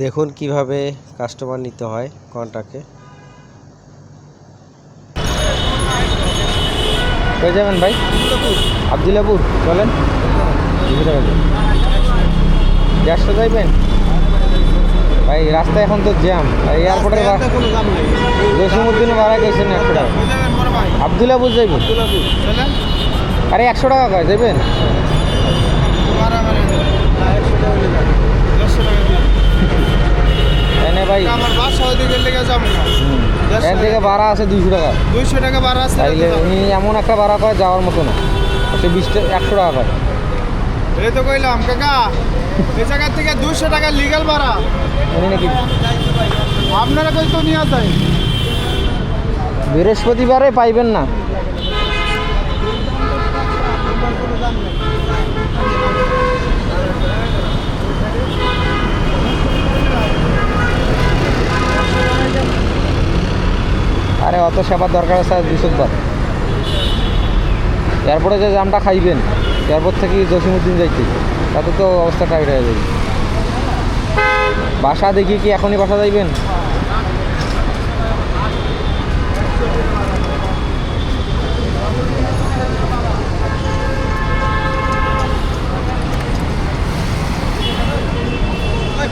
দেখুন কীভাবে কাস্টমার নিতে হয় কন্টাকে। কই যাবেন ভাই আবদুল্লাপুর চলেন। দেড়শো যাইবেন ভাই রাস্তা এখন তো জ্যাম। এয়ারপোর্টের জসিমুদ্দিন ভাড়া গেছেন একশো টাকা। আবদুল্লাপুর যাইবেন? আরে একশো টাকা কয় যাইবেন বারা মানে একশো টাকা নিয়ে যান দেড়শো টাকা দিন তাই না ভাই আমার বাসা ওইদিকে লেগে যাব না। এর থেকে ভাড়া আছে দুইশো টাকা। দুইশো টাকা বাড়া আছে তাইলে উনি এমন একটা ভাড়া কয় যাওয়ার মতো না। সে বিশ একশো টাকা কয় এই তো কইলাম কাকা এই জায়গা থেকে দুইশো টাকা লিগাল ভাড়া। উনি নাকি আপনারা কই তো নিয়ে যায় বৃহস্পতিবারে পাইবেন না। আরে অত সেবার দরকার আছে দুশো বার এয়ারপোর্টে যে জামটা খাইবেন এয়ারপোর্ট থেকে জসিমুদ্দিন যাইতে। তাতে তো অবস্থা টাইট হয়ে যাবে। বাসা দেখি কি এখনই বাসা যাইবেন?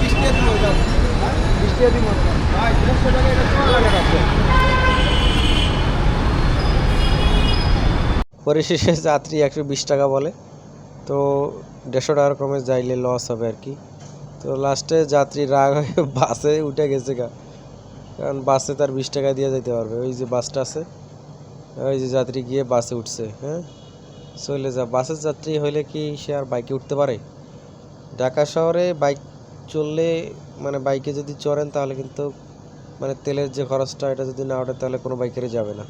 বিশ টাকা দিন বিশ ভাই দেড়শো টাকা এটা তোমার লাগে পরিশেষে যাত্রী একশো বিশ টাকা বলে। তো দেড়শো টাকার কমে যাইলে লস হবে আর কি। তো লাস্টে যাত্রী রাগ হয়ে বাসে উঠে গেছে গা। কারণ বাসে তার বিশ টাকা দিয়ে যেতে পারবে। ওই যে বাসটা আছে, ওই যে যাত্রী গিয়ে বাসে উঠছে হ্যাঁ? চলে যা, বাসের যাত্রী হইলে কি সে আর বাইকে উঠতে পারে? ঢাকা শহরে বাইক চললে মানে বাইকে যদি চড়েন তাহলে কিন্তু মানে তেলের যে খরচটা, এটা যদি না ওঠে তাহলে কোনো বাইকেরই যাবে না।